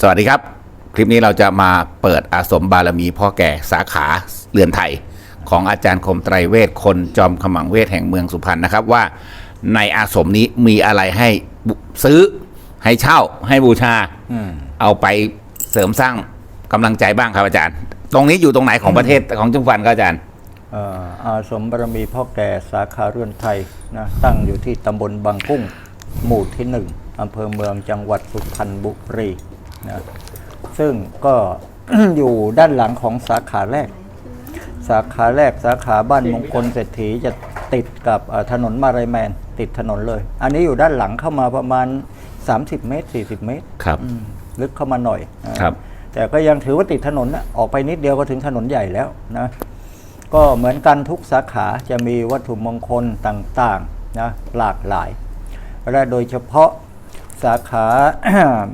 สวัสดีครับ คลิปนี้เราจะมาเปิดอาสมบารมีพ่อแก่สาขาเรือนไทย ของอาจารย์คมไตรเวทคนจอมขมังเวทแห่งเมืองสุพรรณนะครับว่าในอาสมนี้มีอะไรให้ซื้อให้เช่าให้บูชาอเอาไปเสริมสร้างกำลังใจบ้างครับอาจารย์ ตรงนี้อยู่ตรงไหนของประเทศของจุงฟันครับอาจารย์เอ่ออาสมบารมีพ่อแก่สาขาเรือนไทยนะตั้งอยู่ที่ตำบลบางกุ้งหมู่ที่หนึ่งอำเภอเมืองจังหวัดสุพรรณบุรี นะซึ่งก็อยู่ด้านหลังของสาขาแรก สาขาแรกสาขาบ้านมงคลเศรษฐีจะติดกับเอ่อถนนมาลายแมน ติดถนนเลย อันนี้อยู่ด้านหลังเข้ามาประมาณ 30 เมตร 40 เมตรครับอืมลึกเข้ามาหน่อยนะครับ แต่ก็ยังถือว่าติดถนนนะออกไปนิดเดียวก็ถึงถนนใหญ่แล้วนะก็เหมือนกันทุกสาขาจะมีวัตถุมงคลต่างๆนะหลากหลาย และโดยเฉพาะ สาขา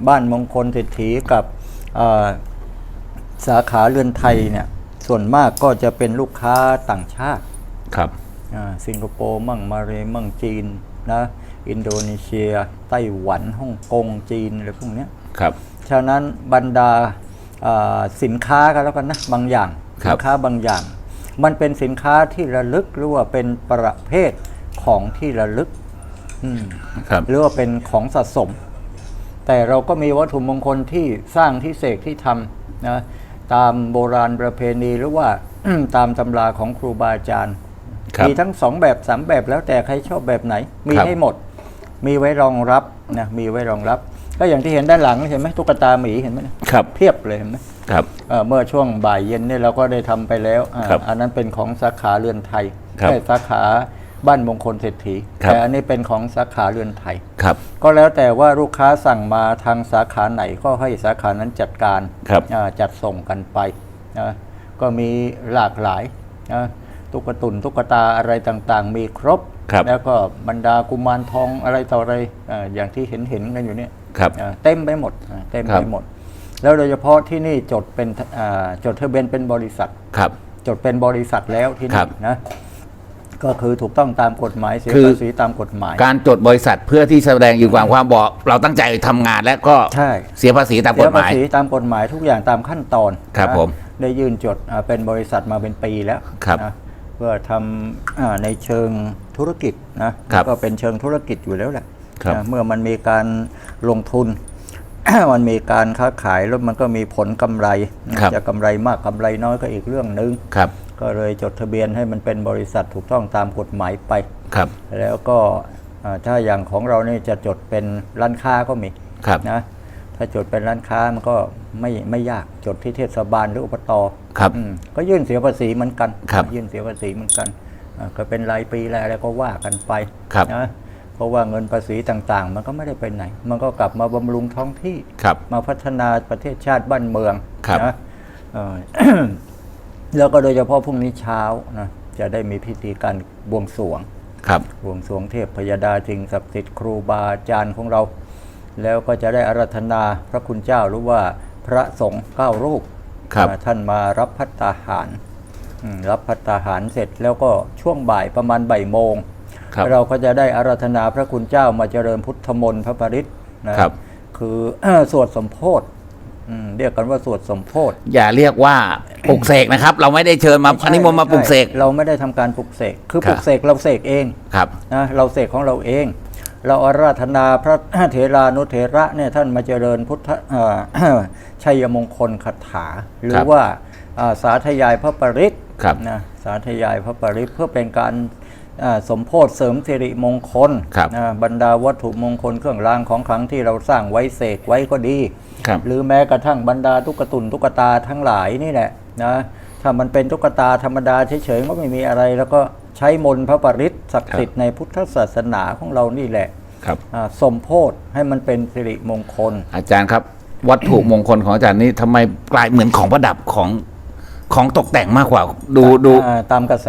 บ้านมงคลเศรษฐีกับเอ่อสาขาเรือนไทยเนี่ยส่วนมากก็จะเป็นลูกค้าต่างชาติครับอ่าสิงคโปร์มั่งมาเลมั่งจีนนะอินโดนีเซีย ไต้หวันฮ่องกงจีนอะไรพวกเนี้ยครับฉะนั้นบรรดาอ่าสินค้ากันแล้วกันนะบางอย่างครัสิบค้าบางอย่าง มันเป็นสินค้าที่ระลึกหรือว่าเป็นประเภทของที่ระลึกอืม ครับหรือว่าเป็นของสะสม แต่เราก็มีวัตถุมงคลที่สร้างที่เสกที่ทำนะตามโบราณประเพณีหรือว่าตามตำราของครูบาอาจารย์ครับมีทั้งสองแบบสามแบบแล้วแต่ใครชอบแบบไหน มีครับให้หมด มีไว้รองรับนะมีไว้รองรับ ก็อย่างที่เห็นด้านหลังเห็นไหมตุ๊กตาหมีเห็นไหมเนี่ยครับเพียบเลยเห็นไหมครับเอ่อเมื่อช่วงบ่ายเย็นเนี่ยเราก็ได้ทำไปแล้วอ่าครับอันนั้นเป็นของสาขาเรือนไทยครับใช่สาขา บ้านมงคลเศรษฐีครับ แต่อันนี้เป็นของสาขาเรือนไทย ครับ ก็แล้วแต่ว่าลูกค้าสั่งมาทางสาขาไหนก็ให้สาขานั้นจัดการครับอ่าจัดส่งกันไปนะก็มีหลากหลายนะตุ๊กตุนตุ๊กตาอะไรต่างๆ มีครบ ครับแล้วก็บรรดากุมารทองอะไรต่ออะไรอาอย่างที่เห็นเห็นๆกันอยู่เนี่ยครับอ่าเต็มไปหมดอ่าเต็มครัไปบ หมด แล้วโดยเฉพาะที่นี่จดเป็นอ่าจดทะเบียนเป็นบริษัท ครับ จดเป็นบริษัทแล้วที่ครันี่บ นะ ก็คือถูกต้องตามกฎหมายเสียคือภาษีตามกฎหมาย การจดบริษัทเพื่อที่แสดงอยู่ความความบอก เราตั้งใจทำงานและก็ใช่เสียภาษีตามกเสียฎหายภามษีตามกฎหมายทุกอย่างตามขั้นตอนครับนะผมได้ยื่นจดอ่าเป็นบริษัทมาเป็นปีแล้วครับนะเพื่อทำอ่าในเชิงธุรกิจนะครับก็เป็นเชิงธุรกิจอยู่แล้วแหละครับนะเมื่อมันมีการลงทุน มันมีการค้าขายแล้วมันก็มีผลกำไรครับจะกำไรมากกำไรน้อยก็อีกเรื่องหนึ่งครับ ก็เลยจดทะเบียนให้มันเป็นบริษัทถูกต้องตามกฎหมายไป ครับ แล้วก็อ่าถ้าอย่างของเราเนี่ยจะจดเป็นร้านค้าก็มีครับนะถ้าจดเป็นร้านค้ามันก็ไม่ไม่ยากจดที่เทศบาลหรืออบตครับอืมก็ยื่นเสียภาษีเหมือนกันครับยื่นเสียภาษีเหมือนกันอ่าก็เป็นรายปีรายอะไรก็ว่ากันไปครับนะเพราะว่าเงินภาษีต่างๆ มันก็ไม่ได้ไปไหน มันก็กลับมาบำรุงท้องที่ครับมาพัฒนาประเทศชาติบ้านเมืองครับนะเอ่อ แล้วก็โดยเฉพาะพรุ่งนี้เช้านะจะได้มีพิธีการบวงสรวงครับบวงสรวงเทพพยดาสิ่งศักดิ์สิทธิ์ครูบาอาจารย์ของเรา แล้วก็จะได้อาราธนาพระคุณเจ้าหรือว่าพระสงฆ์เก้ารูปครับอ่าท่านมารับพัตตาหารอืมรับพัตตาหารเสร็จแล้วก็ช่วงบ่ายประมาณบ่ายโมงครับเราก็จะได้อาราธนาพระคุณเจ้ามาเจริญพุทธมนต์พระปริตนะครับ คือสวดสมโพธิอืม เรียกกันว่าสวดสมโพธิอย่าเรียกว่าปลุกเสกนะครับ เราไม่ได้เชิญมาอันนี้มนต์มาปลุกเสกใช่เราไม่ได้ทำการปลุกเสกคือครับปลุกเสกเราเสกเองครับนะเราเสกของเราเอง เราอาราธนาพระเถรานุเถระเนี่ยท่านมาเจริญพุทธเอ่อชัยมงคลคาถา หรืครัอบว่าอ่าสาธยายพระปริตครับนะสาธยายพระปริตเพื่อเป็นการอ่า สมโพธเสริมสิริมงคลครับนะบรรดาวัตถุมงคลเครื่องรางของขลังที่เราสร้างไว้เสกไว้ก็ดีครับหรือแม้กระทั่งบรรดาตุ๊กตุนตุ๊กตาทั้งหลายนี่แหละนะถ้ามันเป็นตุ๊กตาธรรมดาเฉยๆก็ไม่มีอะไร แล้วก็ใช้มนต์พระปริตศักดิ์สิทธิ์ในพุทธศาสนาของเรานี่แหละครับอ่าสมโพธให้มันเป็นสิริมงคล อาจารย์ครับ วัตถุมงคลของอาจารย์นี่ทำไมกลายเหมือนของประดับของของตกแต่งมากกว่า ดูดูอ่าตามกระแส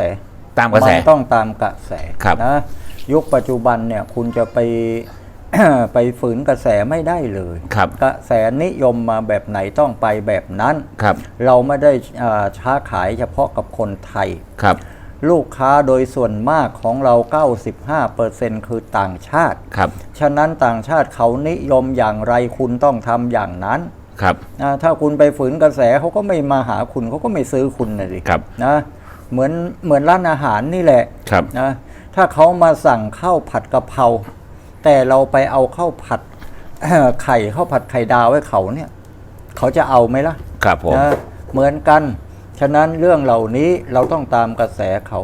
ตามกระแส มันต้องตามกระแสครับ นะยุคปัจจุบันเนี่ยคุณจะไป ไปฝืนกระแสไม่ได้เลย ครับ กระแสนิยมมาแบบไหนต้องไปแบบนั้น ครับ เราไม่ได้อ่าค้าขายเฉพาะกับคนไทย ครับ ลูกค้าโดยส่วนมากของเรา 95%คือต่างชาติ ครับ ฉะนั้นต่างชาติเขานิยมอย่างไรคุณต้องทำอย่างนั้นครับ นะถ้าคุณไปฝืนกระแสเขาก็ไม่มาหาคุณเขาก็ไม่ซื้อคุณนะสิครับ นะ เหมือนเหมือนร้านอาหารนี่แหละครับนะถ้าเขามาสั่งข้าวผัดกะเพราแต่เราไปเอาข้าวผัดไข่ข้าวผัดไข่ดาวให้เขาเนี่ย เขาจะเอาไหมล่ะ ครับผมนะเหมือนกัน ฉะนั้นเรื่องเหล่านี้เราต้องตามกระแสเขา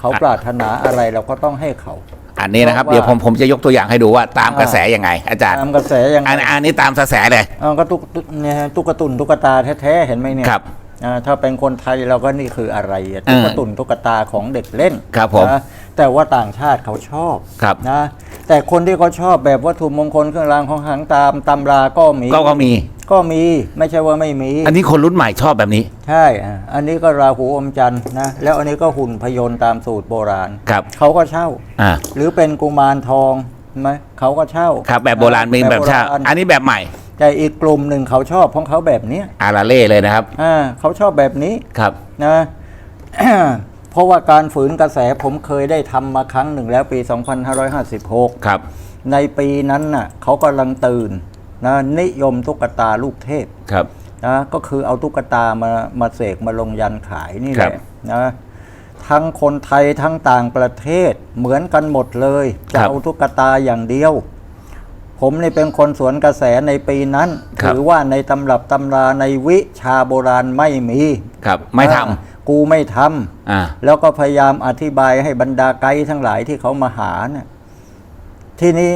เขาปรารถนาอะไรเราก็ต้องให้เขา อันนี้นะครับ เพราะว่า เดี๋ยวผมผมจะยกตัวอย่างให้ดูว่าตามกระแสยังไง อาจารย์ตามกระแสยังไงอันอันนี้ตามกระแสเลย เอาก็ตุ๊กตุ๊กเนี่ยฮะตุ๊กตุนตุ๊กตาแท้ๆเห็นไหมเนี่ยครับอ่า ถ้าเป็นคนไทยเราก็นี่คืออะไรอะเออตุ๊กตุนตุ๊กตาของเด็กเล่นครับผมนะแต่ว่าต่างชาติเขาชอบครับนะแต่คนที่เขาชอบแบบวัตถุมงคลเครื่องรางของขลังตามตำราก็มีก็ก็มี ก็มีไม่ใช่ว่าไม่มี อันนี้คนรุ่นใหม่ชอบแบบนี้ ใช่อะอันนี้ก็ราหูอมจันทร์นะแล้วอันนี้ก็หุ่นพยนต์ตามสูตรโบราณครับเขาก็เช่าอ่าหรือเป็นกุมารทองไหมเขาก็เช่าครับแบบโบราณมีแบบชาโบรณอันนี้แบบใหม่ แต่อีกกลุ่มหนึ่งเขาชอบของเขาแบบเนี้ยอาราเล่เลยนะครับอ่าเขาชอบแบบนี้ครับนะเพราะว่าการฝืนกระแสผมเคยได้ทำมาครั้งหนึ่งแล้วปี 2556 ครับ ในปีนั้นน่ะเขากำลังตื่นนะนิยมตุ๊กตาลูกเทพครับนะก็คือเอาตุ๊กตามามาเสกมาลงยันขายนี่แหครัละบนะทั้งคนไทยทั้งต่างประเทศเหมือนกันหมดเลย จะครับเอาตุ๊กตาอย่างเดียว ผมนี่เป็นคนสวนกระแสในปีนั้นครับ ถือว่าในตำรับตำราในวิชาโบราณไม่มีครับ ไม่ทอ่ากูไม่ทำำอ่า แล้วก็พยายามอธิบายให้บรรดาไกด์ทั้งหลายที่เขามาหาเนี่ยทีนี้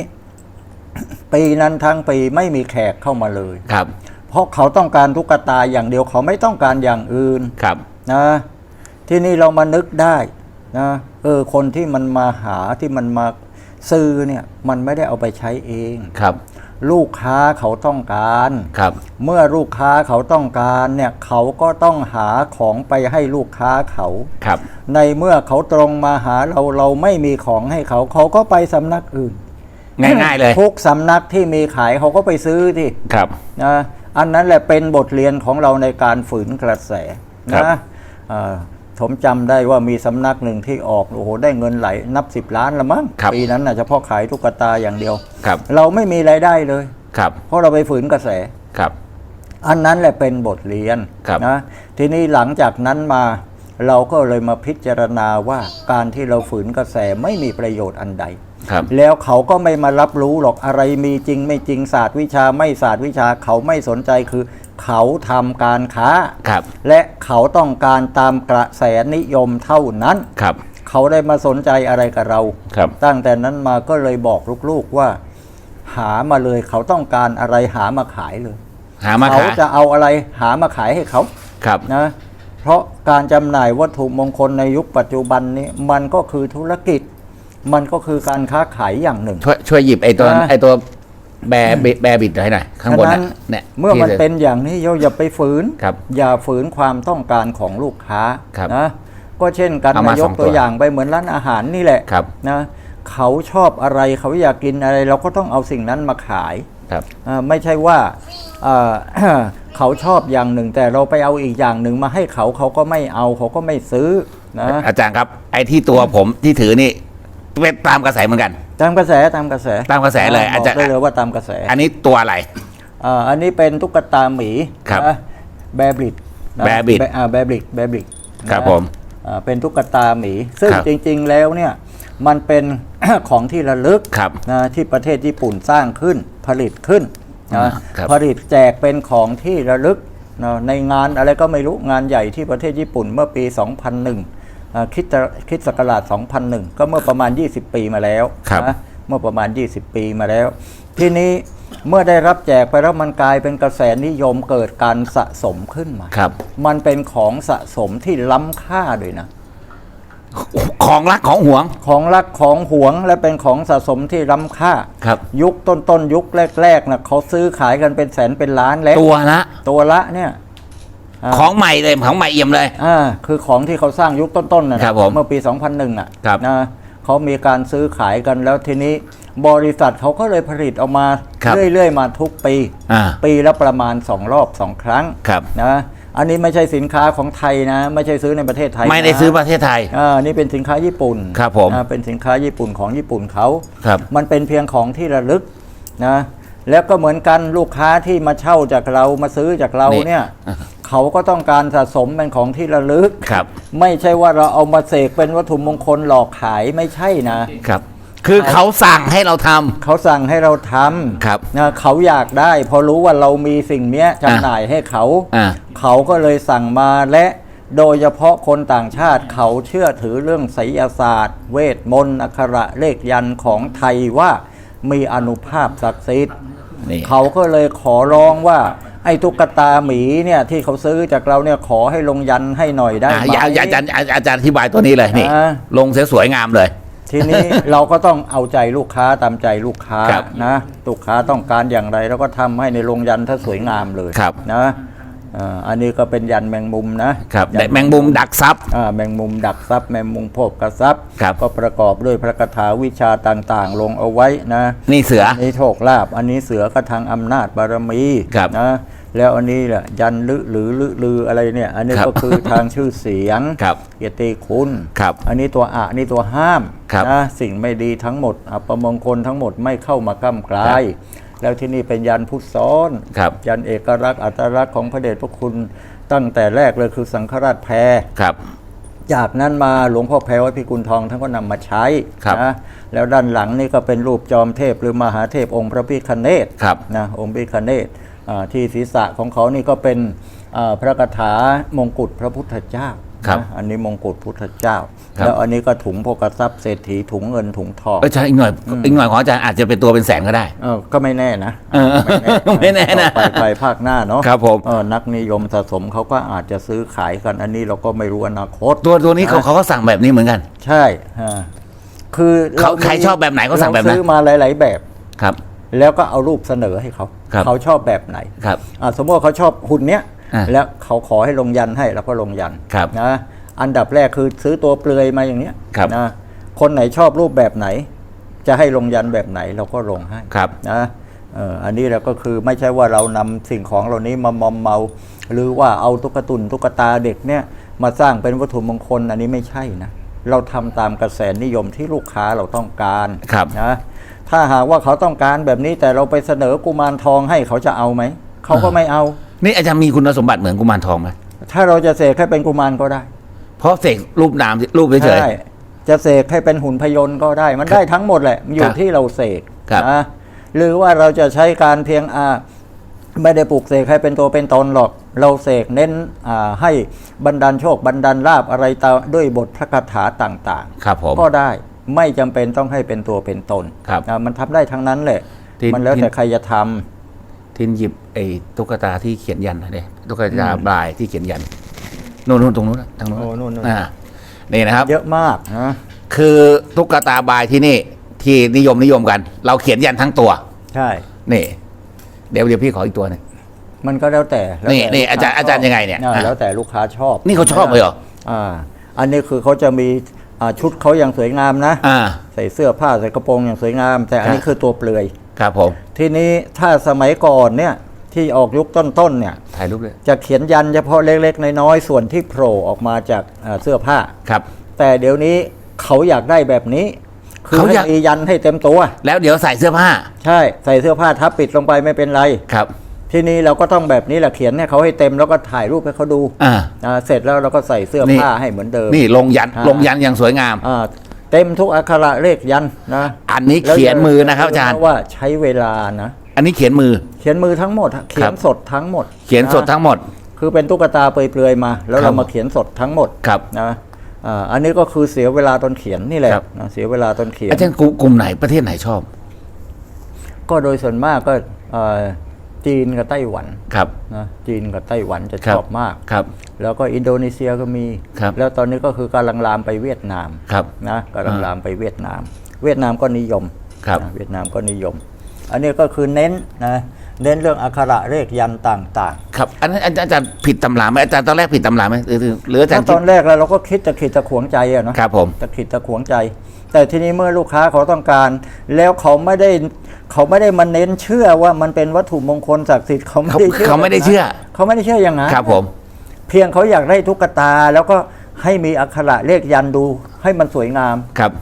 ปีนั้นทั้งปีไม่มีแขกเข้ามาเลย ครับ เพราะเขาต้องการตุ๊กตาอย่างเดียวเขาไม่ต้องการอย่างอื่นครับ นะ ที่นี่เรามานึกได้นะเออคนที่มันมาหาที่มันมา ซื้อเนี่ยมันไม่ได้เอาไปใช้เองครับ ลูกค้าเขาต้องการครับ เมื่อลูกค้าเขาต้องการเนี่ยเขาก็ต้องหาของไปให้ลูกค้าเขาครับ ในเมื่อเขาตรงมาหาเราเราไม่มีของให้เขาเขาก็ไปสำนักอื่น ง่ายๆเลยทุกสำนักที่มีขายเขาก็ไปซื้อที่ครับนะอันนั้นแหละเป็นบทเรียนของเราในการฝืนกระแสครันะบเอ่อ ผมจำได้ว่ามีสำนักหนึ่งที่ออกโอ้โหได้เงินไหลนับสิบล้านละมั้งครับปีนั้นน่ะเฉพาะขายตุ๊กตาอย่างเดียวครับเราไม่มีรายได้เลยครับ เพราะเราไปฝืนกระแสครับ อันนั้นแหละเป็นบทเรียนครับนะทีนี้หลังจากนั้นมาเราก็เลยมาพิจารณาว่าการที่เราฝืนกระแสไม่มีประโยชน์อันใดครับแล้วเขาก็ไม่มารับรู้หรอกอะไรมีจริงไม่จริงศาสตร์วิชาไม่ศาสตร์วิชาเขาไม่สนใจคือ เขาทำการค้า ครับ และเขาต้องการตามกระแสนิยมเท่านั้น ครับ เขาได้มาสนใจอะไรกับเรา ครับ ตั้งแต่นั้นมาก็เลยบอกลูกๆว่า หามาเลยเขาต้องการอะไรหามาขายเลย หามาเขาขายจะเอาอะไรหามาขายให้เขาครับ นะ เพราะการจำหน่ายวัตถุมงคลในยุคปัจจุบันนี้มันก็คือธุรกิจ มันก็คือการค้าขายอย่างหนึ่ง ช่วยช่วยหยิบไอ้ตัวนะ ไอ้ตัว แบร์บิดแบร์บิดให้หน่อยข้างบนฉะน่ะนั้นเนี่ยเมื่อมันที่เป็นอย่างนี้โยอย่าไปฝืน ครับอย่าฝืนความต้องการของลูกค้าครับนะก็เช่นกันเอามานายสกองตัตัววอย่างไปเหมือนร้านอาหารนี่แหละครับ นะเขาชอบอะไรเขาอยากกินอะไร เราก็ต้องเอาสิ่งนั้นมาขายครับ อ่าไม่ใช่ว่าอ่าเขาชอบอย่างหนึ่ง แต่เราไปเอาอีกอย่างหนึ่งมาให้เขาเขาก็ไม่เอาเขาก็ไม่ซื้อนะ อาจารย์ครับ ไอ้ที่ตัวผมที่ถือนี่ เป็นตามกระแสเหมือนกัน ตามกระแสตามกระแสตามกระแสเลยบอาอกจารย์ได้เลยว่าตามกระแสอันนี้ตัวอะไร อ่าอันนี้เป็นตุ๊กตาหมีครับนะแบบริดนะ Bear-Brick อ่าแบบริดแบบริดครับผมอ่าเป็นตุ๊กตาหมี ซึ่งครับจริง ๆ แล้วเนี่ยมันเป็น ของที่ระลึกครับนะที่ประเทศญี่ปุ่นสร้างขึ้นผลิตขึ้นอ่านะครับ ผลิตแจกเป็นของที่ระลึกนะในงานอะไรก็ไม่รู้งานใหญ่ที่ประเทศญี่ปุ่นเมื่อปี 2001 อ่าคิดจะคิดศักราช 2001 ก็เมื่อประมาณ 20 ปีมาแล้วครับนะเมื่อประมาณ 20 ปีมาแล้ว ทีนี้เมื่อได้รับแจกไปแล้วมันกลายเป็นกระแสนิยมเกิดการสะสมขึ้นมาครับ มันเป็นของสะสมที่ล้ำค่าด้วยนะ ของรักของหวง ของรักของหวงและเป็นของสะสมที่ล้ำค่า ครับ ยุคต้นๆยุคแรกๆนะเขาซื้อขายกันเป็นแสนเป็นล้านแล้วตัวละ ตัวละเนี่ยอ่า ของใหม่เลยของใหม่เอี่ยมเลยอ่าคือของที่เขาสร้างยุคต้นๆนะครับผมเมื่อปี 2001อะครับนะเขามีการซื้อขายกันแล้วทีนี้บริษัทเขาก็เลยผลิตออกมาครับเรื่อยๆมาทุกปีอ่าปีละประมาณ 2 รอบ 2 ครั้งครับนะอันนี้ไม่ใช่สินค้าของไทยนะ ไม่ใช่ซื้อในประเทศไทย ไม่ได้นะซื้อประเทศไทยอ่านี่เป็นสินค้าญี่ปุ่นครับผมอ่าเป็นสินค้าญี่ปุ่นของญี่ปุ่นเขาครับมันเป็นเพียงของที่ระลึกนะแล้วก็เหมือนกันลูกค้าที่มาเช่าจากเรามาซื้อจากเรานี่เนี่ยอ่า เขาก็ต้องการสะสมเป็นของที่ระลึก ครับ ไม่ใช่ว่าเราเอามาเสกเป็นวัตถุมงคลหลอกขายไม่ใช่นะ ครับ คือเขาสั่งให้เราทำ เขาสั่งให้เราทำครับนะเขาอยากได้ พอรู้ว่าเรามีสิ่งเนี้ยจำหน่ายให้เขา อ่าเขาก็เลยสั่งมาและโดยเฉพาะคนต่างชาติเขาเชื่อถือเรื่องไสยศาสตร์ เวทมนต์อักขระเลขยันต์ของไทยว่ามีอนุภาพศักดิ์สิทธิ์ นี่ เขาก็เลยขอร้องว่าไอ้ตุ๊กตาหมีเนี่ยที่เขาซื้อจากเราเนี่ยขอให้ลงยันให้หน่อยได้อะไหมอย่าอย่าอาจารย์อาจารย์อธิบายตัวนี้เลยนี่ อ่า ลงเสียสวยงามเลย ทีนี้ เราก็ต้องเอาใจลูกค้าตามใจลูกค้าครับนะลูกค้าต้องการอย่างไรเราก็ทำให้ในโรงยันถ้าสวยงามเลยครับ นะอ่าอันนี้ก็เป็นยันแมงมุมนะครับยันแต่แมงมุมดักซับอ่าแมงมุมดักทรัพย์แมงมุมโพบกระซับครับ ก็ประกอบด้วยพระคาถาวิชาต่างๆ ลงเอาไว้นะ นี่เสือนนี้โชคลาภอันนี้เสือกระทางอำนาจบารมีครับ นะ แล้วอันนี้แหละยันลึหรือลือลืออะไรเนี่ย อันนี้ครับก็คือทางชื่อเสียงครับเกียรติคุณครับ อันนี้ตัวอะนี่ตัวห้ามครับนะสิ่งไม่ดีทั้งหมดอัปมงคลทั้งหมดไม่เข้ามาก้ำกลาย แล้วที่นี่เป็นยันพุทธซ้อนครับยันเอกลักษณ์อัตลักษณ์ของพระเดชพระคุณตั้งแต่แรกเลยคือสังฆราชแพรครับจากนั้นมาหลวงพ่อแพรวัดพิกุลทองท่านก็นำมาใช้ครับนะแล้วด้านหลังนี่ก็เป็นรูปจอมเทพหรือมหาเทพองค์พระพิคเนศครับนะองค์พิคเนศอ่า ที่ศีรษะของเขานี่ก็เป็นอ่าพระคาถามงกุฎพระพุทธเจ้าครับนะอันนี้มงกุฎพุทธเจ้าครับแล้วอันนี้ก็ถุงโภกทรัพย์เศรษฐีถุงเงินถุงทองเออใช่อีกหน่อยอีกหน่อยของอาจารย์อาจจะเป็นตัวเป็นแสนก็ได้เออก็ไม่แน่นะเออไม่แน่นะต่อไปไปภาคหน้าเนาะครับผมเออนักนิยมสะสมเขาก็อาจจะซื้อขายกันอันนี้เราก็ไม่รู้อนาคต ตัวตัวนี้เขาเขาก็สั่งแบบนี้เหมือนกัน ใช่อ่าคือเขามีใครชอบแบบไหนก็สั่งแบบนั้นเราซื้อมาหลาย ๆ แบบครับ แล้วก็เอารูปเสนอให้เขา ครับเขาชอบแบบไหนครับอ่าสมมติว่าเขาชอบหุ่นเนี้ยอ่าแล้วเขาขอให้ลงยันให้เราก็ลงยันครับนะอันดับแรกคือซื้อตัวเปลือยมาอย่างเนี้ยครับ นะคนไหนชอบรูปแบบไหน จะให้ลงยันแบบไหนเราก็ลงให้ ครับ นะเอ่ออันนี้เราก็คือไม่ใช่ว่าเรานำสิ่งของเหล่านี้มามอมเมา หรือว่าเอาตุ๊กตุนตุ๊กตาเด็กเนี่ยมาสร้างเป็นวัตถุมงคลอันนี้ไม่ใช่นะ เราทำตามกระแสนิยมที่ลูกค้าเราต้องการครับ นะ ถ้าหากว่าเขาต้องการแบบนี้แต่เราไปเสนอกุมารทองให้เขาจะเอาไหม เขาก็ไม่เอา นี่อาจารย์มีคุณสมบัติเหมือนกุมารทองไหมถ้าเราจะเสกให้เป็นกุมารก็ได้ เพราะเสกรูปนามรูปเฉยใช่จะเสกให้เป็นหุ่นพยนต์ก็ได้ มันได้ทั้งหมดแหละมันอครัยู่บที่เราเสกครับนะหรือว่าเราจะใช้การเพียงอ่าไม่ได้ปลูกเสกให้เป็นตัวเป็นตนหรอก เราเสกเน้นอ่าให้บันดาลโชคบันดาลลาบอะไรตาด้วยบทพระคาถาต่างๆครับผมๆก็ได้ ไม่จำเป็นต้องให้เป็นตัวเป็นตนครับนะมันทำได้ทั้งนั้นแหละที่มันแล้วที่แต่ใครจะทำทินหยิบไอ้ตุ๊กตาที่เขียนยันนะเนี่ยตุ๊กตาบลายที่เขียนยันนู่นนู่นตรงนู้นนะทางนู้นโอ้นู่นนู่นอ่านี่นะครับ เยอะมากนะคือตุ๊กตาบายที่นี่ ที่นิยมนิยมกัน เราเขียนยันทั้งตัว ใช่นี่ เดี๋ยวเดี๋ยวพี่ขออีกตัวหนึงมันก็แล้วแต่แล้วนี่แต่นี่ลูกค้อาจารย์อาจารย์ยังไงเนี่ยอ่าอะแล้วแต่ลูกค้าชอบ นี่เขาชอบเลยเหรออ่า อันนี้คือเขาจะมีอ่า ชุดเขาอย่างสวยงามนะอ่าใส่เสื้อผ้าใส่กระโปรงอย่างสวยงาม แต่อันนี้ครับคือตัวเปลือยครับผมทีนี้ถ้าสมัยก่อนเนี่ยที่ออกยุคต้นๆเนี่ยถ่ายรูปเลยจะเขียนยันเฉพาะเล็กๆน้อยๆส่วนที่โผล่ออกมาจากอ่าเสื้อผ้าครับ แต่เดี๋ยวนี้เขาอยากได้แบบนี้คือเขาให้อยากมียันให้เต็มตัว แล้วเดี๋ยวใส่เสื้อผ้า ใช่ใส่เสื้อผ้าทับปิดลงไปไม่เป็นไรครับ ทีนี้เราก็ต้องแบบนี้แหละเขียนให้เขาให้เต็มแล้วก็ถ่ายรูปให้เขาดูอ่าอ่าเสร็จแล้วเราก็ใส่เสื้อนี่ผ้าให้เหมือนเดิมนี่ลงยันอ่าลงยันอย่างสวยงามอ่าเต็มทุกอักขระเลขยันนะอันนี้เขียนมือนะครับอาจารย์ว่าใช้เวลานะอันนี้เขียนมือเขียนมือทั้งหมด เขียนสดทั้งหมด เขียนสดะทั้งหมด คือเป็นตุ๊กตาเปลือยๆมา แล้วครัเราบมาเขียนสดทั้งหมดครับนะอ่าอันนี้ก็คือเสียเวลาตอนเขียนนี่แหละครับนะเสียเวลาตอนเขียนอาจารย์กลุ่มกลุ่มไหนประเทศไหนชอบ ก็โดยส่วนมากก็เอ่อ จีนกับไต้หวันครับ นะจีนกับไต้หวันจะครัชบอบมาก ครับ แล้วก็อินโดนีเซียก็มี ครับ แล้วตอนนี้ก็คือกำลังลามไปเวียดนามครับ นะกำลังอ่าลามไปเวียดนาม เวียดนามก็นิยมครับ นะเวียดนามก็นิยม อันนี้ก็คือเน้นนะเน้นเรื่องอักขระเลขยันต์ต่างครับ อันนั้นอาจารย์อาจารย์ผิดตำราไหมอาจารย์ตอนแรกผิดตำราไหมหรือหรืออาๆจารถ้าย์ตคิอดนแรกแล้วเราก็คิดจะขิดจะขวงใจอะเนาะครับผมตะขิดตะขวงใจ แต่ทีนี้เมื่อลูกค้าเขาต้องการ แล้วเขาไม่ได้ เขาไม่ได้มาเน้นเชื่อว่ามันเป็นวัตถุมงคลศักดิ์สิทธิ์เขาไม่ได้เชื่อเขาไม่ได้เชื่อ เขาไม่ได้เชื่ออย่างนั้นครับผม เพียงเขาอยากได้ตุ๊กตา แล้วก็ให้มีอักขระเลขยันต์ดู ให้มันสวยงามครับ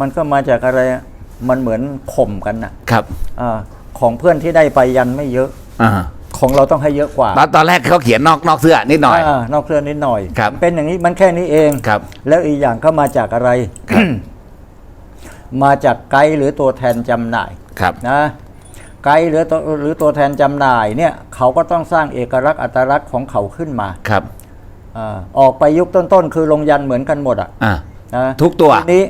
มันก็มาจากอะไรอะมันเหมือนข่มกันน่ะครับอ่าของเพื่อนที่ได้ไปยันไม่เยอะอ่าของเราต้องให้เยอะกว่าตอนตอนแรกเขาเขียนนอกนอกเสื้อนิดหน่อยานอกเสื้อนิดหน่อยครับเป็นอย่างนี้มันแค่นี้เองครับ แล้วอีกอย่างก็มาจากอะไร มาจากไกด์หรือตัวแทนจำหน่าย ครับนะไกด์หรือตัวหรือตัวแทนจำหน่ายเนี่ยเขาก็ต้องสร้างเอกลักษณ์อัตลักษณ์ของเขาขึ้นมาครับอาออกไปยุคต้นๆ คือลงยันเหมือนกันหมดอะอ่านะทุกตัวทีนี้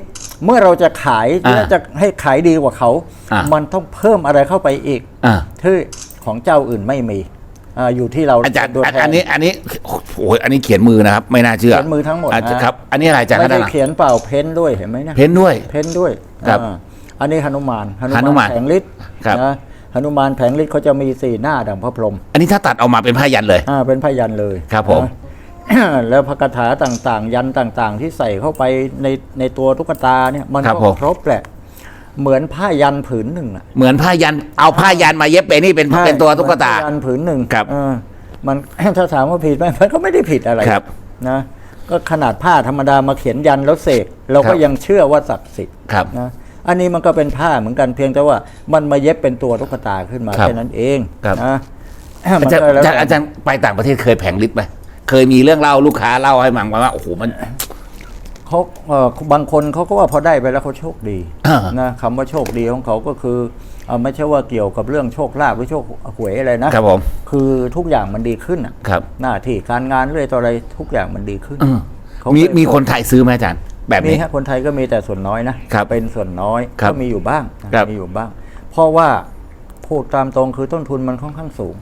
เมื่อเราจะขายอ่าและจะให้ขายดีกว่าเขา อ่ามั มันต้องเพิ่มอะไรเข้าไปอีก อ่าที่ของเจ้าอื่นไม่มีอาอยู่ที่เราอาจารย์ตัวอันแทน อันนี้อันนี้โอ้ยอันนี้เขียนมือนะครับ ไม่น่าเชื่อเขียนมือทั้งหมดาจารย์นะครับ อันนี้อะไรอาจารย์ไม่ข้างได้หลังเขียนเปล่าเพ้นด้วยเห็นไหมเนี่ยเพ้นด้วย เพ้นด้วยครับ อ่า อันนี้หนุมานหนุมานแผงฤทธิ์ครับนะหนุมานแผงฤทธิ์เขาจะมีสี่หน้าดังพระพรหมอันนี้ถ้าตัดออกมาเป็นผ้ายันเลยอ่าเป็นพยันเลยครับผมนะแล้วพระคาถาต่างๆ ยันต่างๆ ที่ใส่เข้าไปในในตัวตุ๊กตาเนี่ยมันครับก็ผมครบแหละเหมือนผ้ายันผืนหนึ่งอะเหมือนผ้ายันเอาผ้ายันมาเย็บเป็นนี่เป็นเป็นตัวตุ๊กตาเหมือนผ้ยันผืนหนึ่งครับเออมันถ้าถามว่าผิดไหมมันก็ไม่ได้ผิดอะไรครับนะก็ขนาดผ้าธรรมดามาเขียนยันแล้วเสกเราครัก็บยังเชื่อว่าศักดิ์สิทธิ์ครับนะ อันนี้มันก็เป็นผ้าเหมือนกันเพียงแต่ว่ามันมาเย็บเป็นตัวตุ๊กตาขึ้นมาครับแค่นั้นเองครับ นะอามันจารย์ก็แล้วอาจารย์อาจารย์ไปต่างประเทศเคยแผงลิตไหมเคยมีเรื่องเล่าลูกค้าเล่าให้มังว่าโอ้โหมัน เขาเอ่อบางคนเขาก็ว่าพอได้ไปแล้วเขาโชคดีอ่านะคำว่าโชคดีของเขาก็คือเอ่อไม่ใช่ว่าเกี่ยวกับเรื่องโชคลาภหรือโชคหวยอะไรนะครับผมคือทุกอย่างมันดีขึ้นอะครับหน้าที่การงานเรื่อยต่ออะไรทุกอย่างมันดีขึ้นอืมเขามีเคยมีคนไทยซื้อไหมอาจารย์ แบบมีนี้ฮะคนไทยก็มีแต่ส่วนน้อยนะครับเป็นส่วนน้อยครับก็มีอยู่บ้างนะครับ มีอยู่บ้าง เพราะว่าพูดตามตรงคือต้นทุนมันค่อนข้างสูง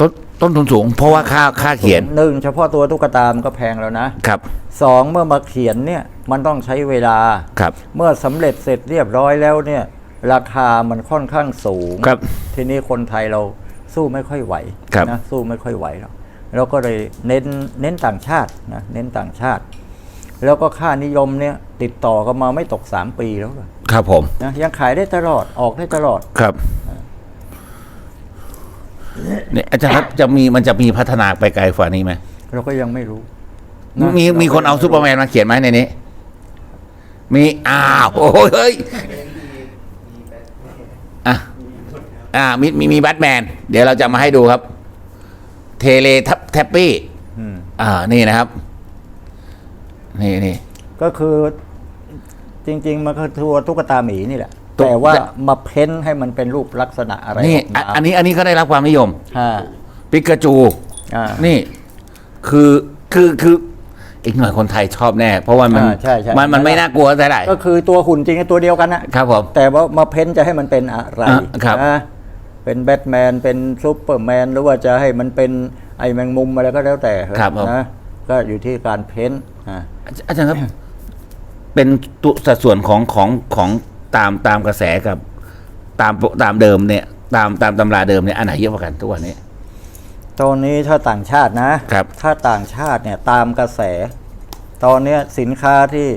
ต้นต้นทุนสูง เพราะว่าค่าค่าเขียนหนึ่งเฉพาะตัวตุ๊กตามันก็แพงแล้วนะครับสองเมื่อมาเขียนเนี่ยมันต้องใช้เวลา ครับ เมื่อสำเร็จเสร็จเรียบร้อยแล้วเนี่ย ราคามันค่อนข้างสูงครับทีนี้คนไทยเราสู้ไม่ค่อยไหวครับ นะสู้ไม่ค่อยไหวหรอกเราก็เลยเน้นเน้นต่างชาตินะเน้นต่างชาติ แล้วก็ค่านิยมเนี่ยติดต่อกันมาไม่ตก3ปีแล้วเลยครับผมนะยังขายได้ตลอดออกได้ตลอดครับเนี่ยอาจารย์ครับจะมีมันจะมีพัฒนาไปไกลกว่านี้ไหมเราก็ยังไม่รู้นะมีมีคนเอาซูเปอร์แมนมาเขียนไหมในนี้ มีอ้าวโอ้ยเฮ้ยอะอ่ามีมีมีแบทแมน เดี๋ยวเราจะมาให้ดูครับ เทเลทับแทปปี้อืมอ่านี่นะครับ นี่นี่ ก็คือจริง ๆ มันก็คือตุ๊กตาหมีนี่แหละ ตุ๊ก แต่ว่ามาเพ้นให้มันเป็นรูปลักษณะอะไรนี่ออกอะมาอันนี้อันนี้ก็ได้รับความนิยม อ่าปิกาจู อ่า นี่คือคือคืออีกหน่อยคนไทยชอบแน่ เพราะว่ามันอ่าใช่ใช่มันมันไม่น่ากลัวเท่าไหร่ก็คือตัวหุ่นจริงๆตัวเดียวกันนะครับผม แต่ว่ามาเพ้นจะให้มันเป็นอะไรอะครับนะเป็นแบทแมนเป็นซูเปอร์แมนหรือว่าจะให้มันเป็นไอแมงมุมอะไรก็แล้วแต่เถอะครับผม นะ ก็อยู่ที่การเพ้นอ่า อาจารย์ครับ เป็นตัวสัดส่วนของของของตามตามกระแสกับ ตามตามเดิมเนี่ย ตามตามตำราเดิมเนี่ยอันไหนเยอะกว่ากันทุกวันนี้ ตอนนี้ถ้าต่างชาตินะ ครับ ถ้าต่างชาติเนี่ยตามกระแส ตอนเนี้ยสินค้าที่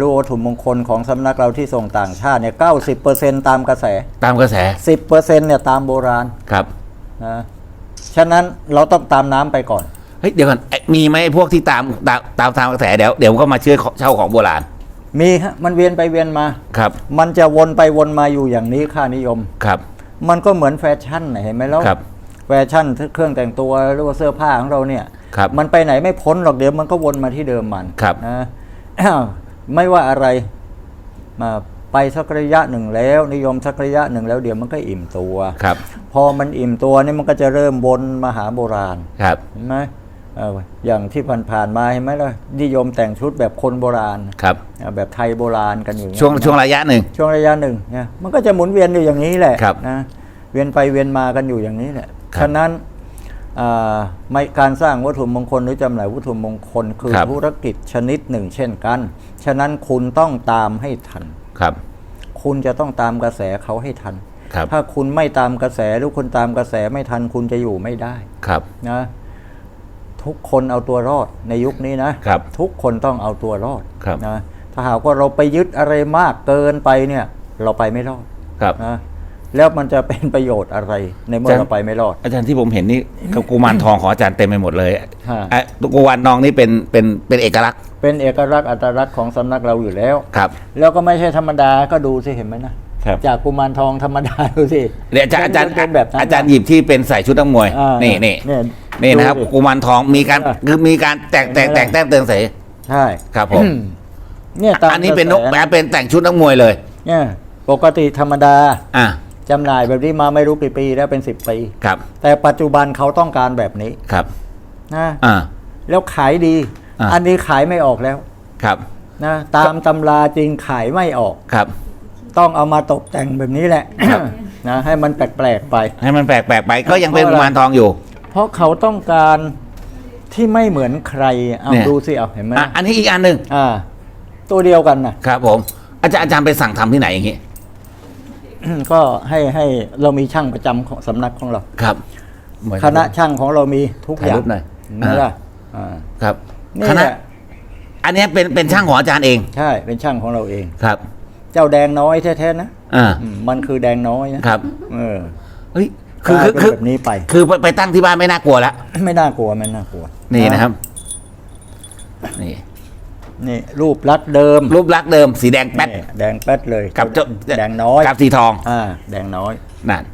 รู้วัตถุมงคลของสำนักเราที่ส่งต่างชาติเนี่ยเก้าสิบเปอร์เซ็นตามกระแสตามกระแสสิบเปอร์เซ็นเนี่ยตามโบราณครับ นะ ฉะนั้นเราต้องตามน้ำไปก่อน เฮ้ยเดี๋ยวก่อนไอ้มีไหมไอ้พวกที่ตามตามตามตามกระแสเดี๋ยวเดี๋ยวก็มาเชื่อเช่าของโบราณมีฮะมันเวียนไปเวียนมา ครับมันจะวนไปวนมาอยู่อย่างนี้ค่านิยม ครับ มันก็เหมือนแฟชั่นน่ะเห็นไหมแล้วครับ แฟชั่นเครื่องแต่งตัวหรือว่าเสื้อผ้าของเราเนี่ยครับมันไปไหนไม่พ้นหรอกเดี๋ยวมันก็วนมาที่เดิมมันครับ นะอ้าวไม่ว่าอะไรมาไปสักระยะหนึ่งแล้ว นิยมสักระยะหนึ่งแล้วเดี๋ยวมันก็อิ่มตัว ครับ พอมันอิ่มตัวนี่มันก็จะเริ่มวนมาหาโบราณครับ เห็นไหมเอ่ออย่างที่ผ่านๆมาเห็นไหมล่ะนิยมแต่งชุดแบบคนโบราณครับอ่าแบบไทยโบราณกันอยู่อย่างเงี้ยช่วงช่วงระยะหนึ่งช่วงระยะหนึ่งเนี่ยมันก็จะหมุนเวียนอยู่อย่างนี้แหละครับนะเวียนไปเวียนมากันอยู่อย่างนี้แหละครับฉะนั้นอ่าไม่การสร้างวัตถุมงคลหรือจำหน่ายวัตถุมงคลคือครับธุรกิจชนิดหนึ่ง เช่นกัน ฉะนั้นคุณต้องตามให้ทันครับ คุณจะต้องตามกระแสเขาให้ทันครับถ้าคุณไม่ตามกระแสหรือคุณตามกระแสไม่ทันคุณจะอยู่ไม่ได้ครับนะ ทุกคนเอาตัวรอดในยุคนี้นะครับทุกคนต้องเอาตัวรอดครับนะถ้าหากว่าเราไปยึดอะไรมากเกินไปเนี่ยเราไปไม่รอดครับนะแล้วมันจะเป็นประโยชน์อะไรในเมื่ออาจารย์เราไปไม่รอด อาจารย์ที่ผมเห็นนี่กับกุมารทองของอาจารย์เต็มไปหมดเลยฮะไอ้กุมารทองนี่เป็นเป็นเป็นเอกลักษณ์ เป็นเอกลักษณ์อัตลักษณ์ของสำนักเราอยู่แล้วครับ แล้วก็ไม่ใช่ธรรมดาก็ดูสิเห็นไหมนะครับจากกุมารทองธรรมดาดูสิเดี๋ยวอาจารย์อาจารย์เป็นแบบนั้นอาจารย์หยิบที่เป็นใส่ชุดนักมวยอ่านี่นี่เนี่ยนี่นะครับดูสิกุมารทองมีการอ่าคือมีการแตกแตกแตกแต้มเติมใส่ใช่ครับผมเนี่ยตามอันนี้เป็นนกกระแสเป็นแต่งชุดนักมวยเลย เนี่ยปกติธรรมดาอ่าจำหน่ายแบบนี้มาไม่รู้กี่ปีแล้วเป็นสิบปี ครับแต่ปัจจุบันเขาต้องการแบบนี้ครับนะอ่า แล้วขายดี อ่าอันนี้ขายไม่ออกแล้วครับนะตามตำราจริงขายไม่ออก ครับ ต้องเอามาตกแต่งแบบนี้แหละครับ นะให้มันแปลกๆไป ให้มันแปลกแปลกๆไปก็ยังเป็นเพกุราะอะไรมารทองอยู่ เพราะเขาต้องการที่ไม่เหมือนใครเอาเนี่ย ดูสิเอาเห็นไหมอะอันนี้อีกอันหนึ่งอ่า ตัวเดียวกันนะ ครับผม อาจารย์อาจารย์ไปสั่งทำที่ไหนอย่างงี้ ก็ให้ให้เรามีช่างประจำของสำนักของเรา ครับ คณะช่างของเรามีทุกถ่ายอย่ารูงปหน่อยเห็นไหมล่ะอ่าครับนี่คณะแหละอันเนี้ยเป็นเป็นช่างของอาจารย์เองใช่เป็นช่างของเราเอง ครับ เจ้าแดงน้อยแท้ๆนะอ่า อืมมันคือแดงน้อยนะครับ เออ เฮ้ย คือคืคืออคือแบบนี้ไป คือไปไปตั้งที่บ้านไม่น่ากลัวแล้วไม่น่ากลัวไม่น่ากลัวนี่นะครับ นี่นี่รูปลักษณ์เดิมรูปลักษณ์เดิมสีแดงแป๊ด นี่แดงแป๊ดเลยกับเจ้าแดงน้อยกับสีทองอ่าแดงน้อย นั่น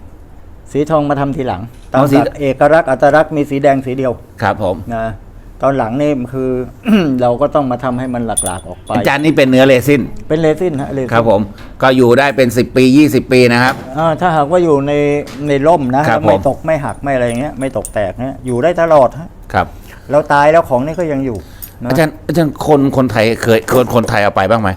สีทองมาทำทีหลังตเอาอนสี หลักเอกลักษณ์อัตลักษณ์มีสีแดงสีเดียวครับผม นะ ตอนหลังนี่คือ เราก็ต้องมาทำให้มันหลากๆออกไปอาจารย์นี่เป็นเนื้อเรซินเป็นเรซินฮะเรซินครับผมก็อยู่ได้เป็น 10 ปี 20 ปีนะครับอ่าถ้าหากว่าอยู่ในในร่มนะครับไม่ผมตกไม่หักไม่อะไรอย่างเงี้ยไม่ตกแตกเนี่ยอยู่ได้ตลอดฮะครับ เราตายแล้วของนี่ก็ยังอยู่นะอาจารย์อาจารย์คนคนไทยเคยคนคนไทยเอาไปบ้างไหม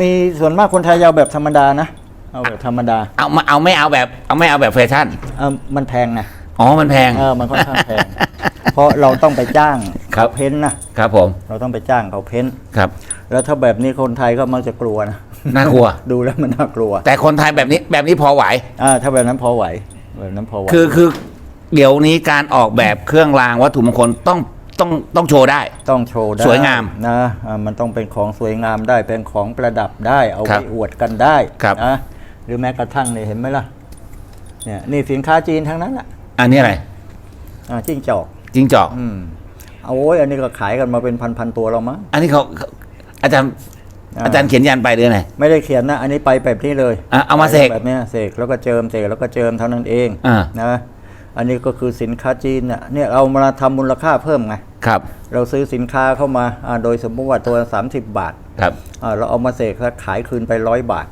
มีส่วนมากคนไทยยาวแบบธรรมดานะเอาแบบธรรมดาเอามาเอาไม่เอาแบบ เอาไม่เอาแบบแฟชั่นเออมันแพงนะอ๋อมันแพงเออมันค่อนข้างแพงเพราะเราต้องไปจ้าง ครับเขาเพ้นท์นะ ครับผม เราต้องไปจ้างเขาเพ้นท์ครับ แล้วถ้าแบบนี้คนไทยก็มักจะกลัวนะ น่ากลัว ดูแล้วมันน่ากลัวแต่คนไทยแบบนี้แบบนี้พอไหว อ่าถ้าแบบนั้นพอไหว แบบนั้นพอไหวคือคือเดี๋ยวนี้การออกแบบเครื่องรางวัตถุมงคลต้องต้องต้องโชว์ได้ ต้องโชว์ได้สวยงามนะอ่ามันต้องเป็นของสวยงามได้เป็นของประดับได้ เอาครัไปบอวดกันได้ครับ นะหรือแม้กระทั่งเนี่ยเห็นไหมล่ะเนี่ยนี่สินค้าจีนทั้งนั้นแหละอันนี้อะไรอ่าจิ้งจอก จิงจอก อืมเอา โอ้ยอันนี้ก็ขายกันมาเป็นพันๆตัวแล้วมั้งอันนี้เขาเขาอาจารย์อ่าอาจารย์เขียนยันไปหรือไงไม่ได้เขียนนะ อันนี้ไปแบบนี้เลยอะเอามาเสก แบบเนี้ยเสกแล้วก็เจิมเสกแล้วก็เจิมเท่านั้นเองอ่า นะอันนี้ก็คือสินค้าจีนน่ะเนี่ยเอามาทำมูลค่าเพิ่มไง ครับ เราซื้อสินค้าเข้ามาอ่าโดยสมมติว่าตัว 30 บาทครับ อ่าเราเอามาเสกแล้วขายคืนไปร้อยบาท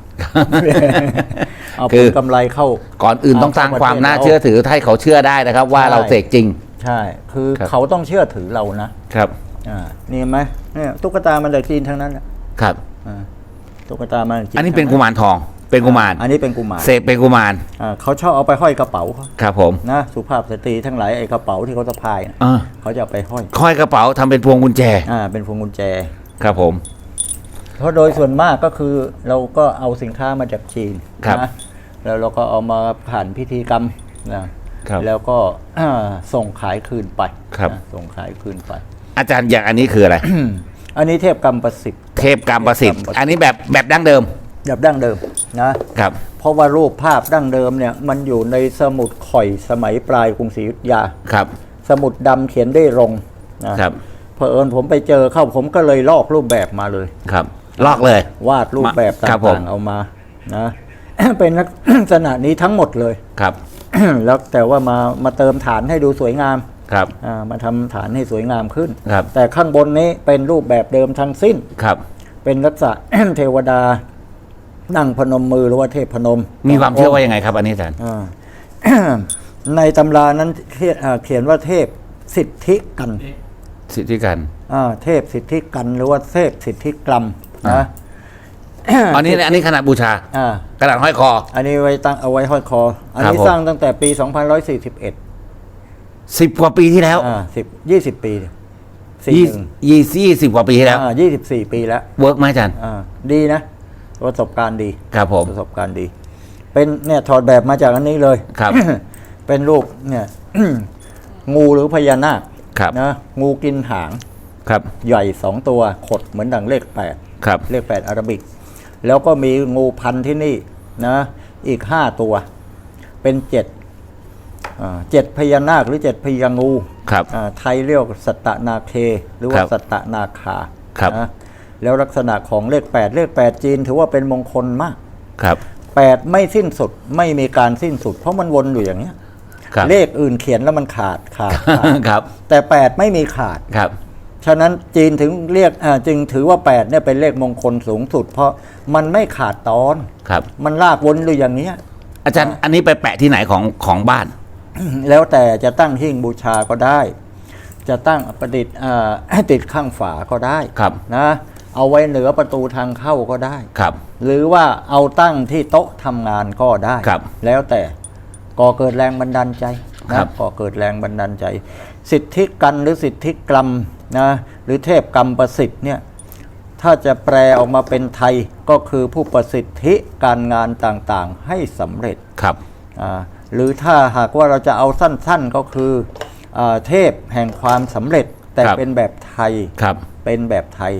เอาผคือลกำไรเข้า ก่อนอื่นต้องสร้างความน่าเข้าประเทศเชื่อถือให้เขาเชื่อได้นะครับ ว่าใช่เราเสกจริง ใช่ คือครับ เขาต้องเชื่อถือเรานะครับ อ่านี่เห็นไหมเนี่ยตุ๊กตามันจากจีนทั้งนั้นน่ะครับ อ่าตุ๊กตามันจากจีนอันนี้เป็นทั้กุงมารทอง เป็นกุมารอันนี้เป็นกุมารเสกเป็นกุมารอ่าเขาชอบเอาไปห้อยกระเป๋าเขาครับผมนะสุภาพสตรีทั้งหลายไอ้กระเป๋าที่เขาสะพายนะอ่าเขาจะเอาไปห้อยค่อยกระเป๋าทำเป็นพวงกุญแจ อ่าเป็นพวงกุญแจ ครับผม เพราะโดยส่วนมากก็คือเราก็เอาสินค้ามาจากจีนครับ นะแล้วเราก็เอามาผ่านพิธีกรรมนะ ครับแล้วก็อ่าส่งขายคืนไปครับ นะส่งขายคืนไป อาจารย์อย่างอันนี้คืออะไร อันนี้เทพกรรมประสิทธิ์เทพกรรมประสิทธิ์เทพกรรมประสิทธิ์ อันนี้แบบแบบดั้งเดิมแบบดั้งเดิมนะครับ เพราะว่ารูปภาพดั้งเดิมเนี่ยมันอยู่ในสมุดข่อยสมัยปลายกรุงศรีอยุธยา ครับ สมุดดำเขียนได้รงนะครับ เผอิญผมไปเจอเข้าผมก็เลยลอกรูปแบบมาเลย ครับ ลอกเลย วาดรูปแบบตครับผม่างๆ เอามานะ เป็นลักษณะนี้ทั้งหมดเลย ครับ แล้วแต่ว่ามามาเติมฐานให้ดูสวยงามครับอ่ามาทำฐานให้สวยงามขึ้น ครับแต่ข้างบนนี้เป็นรูปแบบเดิมทั้งสิ้น ครับเป็นลักษณะ เทวดา นั่งพนมมือหรือว่าเทพพนมมีความเชื่อว่ายังไงครับอันนี้อาจารย์อ่า ในตำรานั้นเขียนอ่าเขียนว่าเทพสิทธิกัน สิทธิการ อ่าเทพสิทธิกันหรือว่าเทพสิทธิกรรมอ่า นะ อันนี้อันนี้ขนาดบูชาอ่ากระดาษห้อยคอ อันนี้ไว้ตั้งเอาไว้ห้อยคอ อันครับนี้ผม สร้างตั้งแต่ปี 2141สิบกว่าปีที่แล้วอ่าสิบยี่สิบปีสี่ยี่หนึ่งยี่ยี่สิบกว่าปีที่แล้ว อ่ายี่สิบสี่ปีแล้วเวิร์กไหมอาจารย์ อ่าดีนะ ประสบการณ์ดี ครับผม ประสบการณ์ดี เป็นเนี่ยถอดแบบมาจากอันนี้เลย ครับ เป็นรูปเนี่ย งูหรือพญานาคครับ นะงูกินหางครับ ใหญ่สองตัวขดเหมือนดังเลขแปดครับ เลขแปดอาราบิก แล้วก็มีงูพันธุ์ที่นี่นะอีกห้าตัว เป็นเจ็ดอ่าเจ็ดพญานาคหรือเจ็ดพญางูครับอ่าไทยเรียกสัตตนาเค หรือว่าครับสัตตนาคาครับนะแล้วลักษณะของเลขแปดเลขแปดจีนถือว่าเป็นมงคลมากครับแปดไม่สิ้นสุดไม่มีการสิ้นสุด เพราะมันวนอยู่อย่างเนี้ยครับเลขอื่นเขียนแล้วมันขาดขาดขาดครับ แต่แปดไม่มีขาดครับ ฉะนั้นจีนถึงเรียกอ่าจึงถือว่าแปดเนี่ยเป็นเลขมงคลสูงสุด เพราะมันไม่ขาดตอนครับ มันลากวนอยู่อย่างเนี้ยอาจารย์อันนี้ไปแปะที่ไหนของของบ้าน แล้วแต่จะตั้งหิ้งบูชาก็ได้ จะตั้งประดิษฐ์อ่าติดข้างฝาก็ได้ครับนะเอาไว้เหนือประตูทางเข้าก็ได้ครับ หรือว่าเอาตั้งที่โต๊ะทำงานก็ได้ครับ แล้วแต่ก่อเกิดแรงบันดาลใจนะครับก่อเกิดแรงบันดาลใจ สิทธิกันหรือสิทธิกรรมนะหรือเทพกรรมประสิทธิ์เนี่ยถ้าจะแปลออกมาเป็นไทยก็คือผู้ประสิทธิการงานต่างๆให้สำเร็จครับอ่าหรือถ้าหากว่าเราจะเอาสั้นๆก็คืออาเทพแห่งความสำเร็จแต่ครับเป็นแบบไทยครับเป็นแบบไทย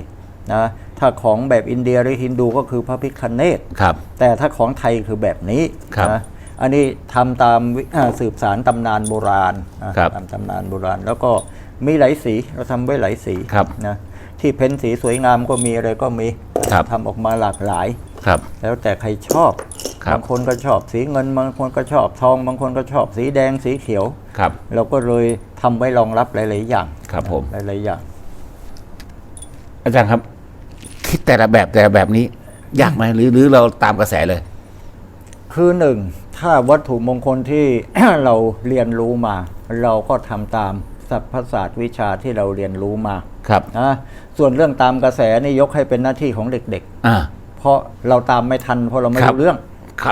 นะถ้าของแบบอินเดียหรือฮินดูก็คือพระพิคเนตครับแต่ถ้าของไทยคือแบบนี้ครับนะ อันนี้ทำตามวิอ่าสืบสารตำนานโบราณนะครับตามตำนานโบราณ แล้วก็มีหลายสีเราทำไว้หลายสีครับนะที่เพ้นสีสวยงามก็มีอะไรก็มีครับทำออกมาหลากหลายครับ แล้วแต่ใครชอบครับบางคนก็ชอบสีเงินบางคนก็ชอบทอง บางคนก็ชอบสีแดงสีเขียวครับ เราก็เลยทำไว้รองรับหลาย ๆ อย่างครับผมหลาย ๆ อย่าง อาจารย์ครับ คิดแต่ละแบบแต่ละแบบนี้ยากไหมหรือหรือเราตามกระแสเลย คือหนึ่ง ถ้าวัตถุมงคลที่ เราเรียนรู้มา เราก็ทำตามสัพพศาสตร์วิชาที่เราเรียนรู้มาครับนะส่วนเรื่องตามกระแสนี่ยกให้เป็นหน้าที่ของเด็กอ่า ๆ เพราะเราตามไม่ทันเพราะเราไม่ครับ รู้เรื่อง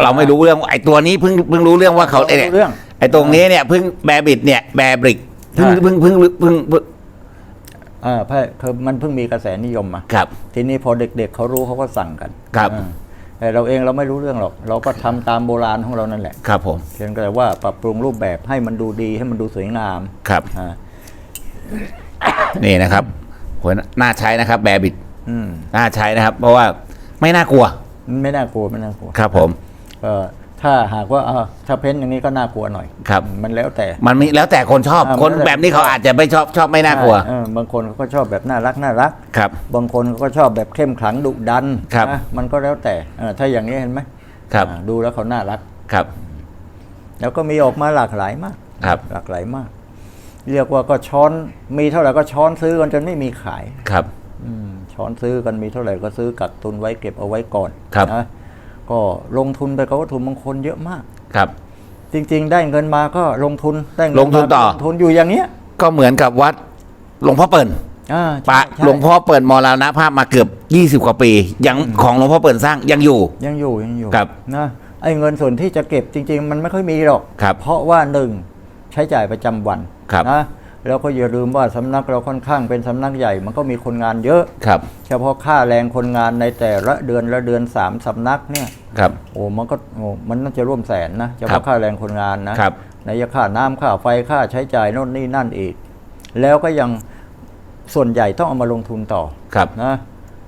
เราไม่รู้เรื่องไอ้ตัวนี้เพิ่งเพิ่งรู้เรื่องว่าเขาเราไม่รู้เรื่องไอ้ตรงนี้เนี่ยเพิ่งแบบิดเนี่ยแบบริกเพิ่งใช่เพิ่งเพิ่งเพิ่งเพิ่งอ่าเพราะคือมันเพิ่งมีกระแสนิยมมา ครับ ทีนี้พอเด็กๆเขารู้เขาก็สั่งกันครับ อ่าแต่ เราเองเราไม่รู้เรื่องหรอก เราก็ทำตามโบราณของเรานั่นแหละครับผมเพียงแต่ว่าปรับปรุงรูปแบบให้มันดูดีให้มันดูสวยงามครับอ่านี่นะครับโหน่าใช้นะครับ แบบิดอืมน่าใช้นะครับ เพราะว่าไม่น่ากลัว ไม่น่ากลัวไม่น่ากลัวครับผมเออ ถ้าหากว่าเออถ้าเพ้นอย่างนี้ก็น่ากลัวหน่อยครับ มันแล้วแต่ มันมีแล้วแต่คนชอบ อ่าคนมันแล้วแต่แบบนี้เขาอาจจะไม่ชอบชอบไม่น่ากลัว เออบางคนเขาก็ชอบแบบน่ารักน่ารัก ครับ บางคนเขาก็ชอบแบบเข้มขลังดุดันครับนะมันก็แล้วแต่เออถ้าอย่างนี้เห็นไหมครับ อ่าดูแล้วเขาน่ารัก ครับ แล้วก็มีออกมาหลากหลายมากครับ หลากหลายมาก เรียกว่าก็ช้อนมีเท่าไหร่ก็ช้อนซื้อกันจนไม่มีขาย ครับ อืมช้อนซื้อกันมีเท่าไหร่ก็ซื้อกักตุนไว้เก็บเอาไว้ก่อนครับ นะ ก็ลงทุนไปกับวัตถุมงคลเยอะมาก ครับ จริง ๆ ได้เงินมาก็ลงทุนได้เงิลงทุนต่อ มาลงทุนอยู่อย่างเนี้ยก็เหมือนกับวัดหลวงพ่อเปิ่นอ่าปะใช่หลวงพ่อเปิ่นมรณภาพมาเกือบ 20 กว่าปี ยังของหลวงพ่อเปิ่นสร้างยังอยู่ ยังอยู่ยังอยู่ครับนะไอ้เงินส่วนที่จะเก็บจริง ๆ มันไม่ค่อยมีหรอก ครับเพราะว่าหนึ่งใช้จ่ายประจำวันครับ นะ แล้วก็อย่าลืมว่าสำนักเราค่อนข้างเป็นสำนักใหญ่ มันก็มีคนงานเยอะครับ เฉพาะค่าแรงคนงานในแต่ละเดือนละเดือนสามสำนักเนี่ยครับโอ้มันก็โอ้มันน่าจะร่วมแสนนะเฉครัพาะบค่าแรงคนงานนะครับในยค่าน้ำค่าไฟค่าใช้จ่ายโน่นนี่นั่นอีก แล้วก็ยังส่วนใหญ่ต้องเอามาลงทุนต่อครับนะ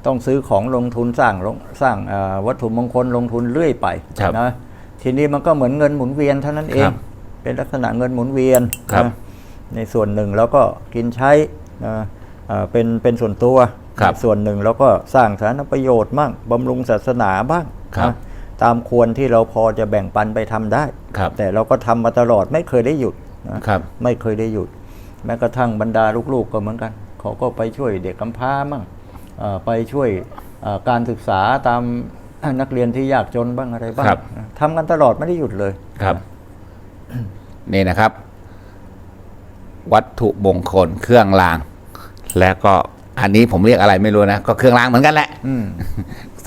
ต้องซื้อของลงทุนสร้างลงสร้างเอ่อวัตถุมงคลลงทุนเรื่อยไปครับนะทีนี้มันก็เหมือนเงินหมุนเวียนเท่านั้นเองครับเป็นลักษณะเงินหมุนเวียนครับนะ ในส่วนหนึ่งแล้วก็กินใช้นะเอ่อเป็นเป็นส่วนตัวครับส่วนหนึ่งแล้วก็สร้างสาธารณประโยชน์บ้างบำรุงศาสนาบ้างครับนะตามควรที่เราพอจะแบ่งปันไปทำได้ครับแต่เราก็ทำมาตลอดไม่เคยได้หยุดนะครับไม่เคยได้หยุด แม้กระทั่งบรรดาลูกๆก็เหมือนกัน เขาก็ไปช่วยเด็กกำพร้ามั่งเอ่อไปช่วยเอ่อการศึกษาตามนักเรียนที่ยากจนบ้างอะไรบ้างครับทำกันตลอดไม่ได้หยุดเลยครับนี่นะครับ วัตถุมงคลเครื่องราง แล้วก็อันนี้ผมเรียกอะไรไม่รู้นะ ก็เครื่องรางเหมือนกันแหละอืม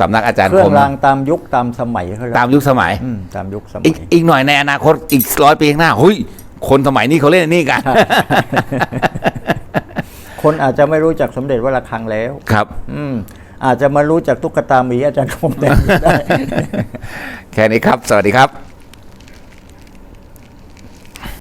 สำนักอาจารย์เครื่อคงมรางตามยุคตามสมัยเขาเรียกตามยุคสมัย อืมตามยุคสมัอีกยอีกหน่อยในอนาคตอีกร้อยปีข้างหน้าหุยคนสมัยนี้เขาเล่นอันนี้กัน คนอาจจะไม่รู้จักสมเด็จวัดระฆังแล้ว ครับ อืม อาจจะมารู้จักตุ๊กตาหมีอาจารย์คมแดงได้ แค่นี้ครับ สวัสดีครับ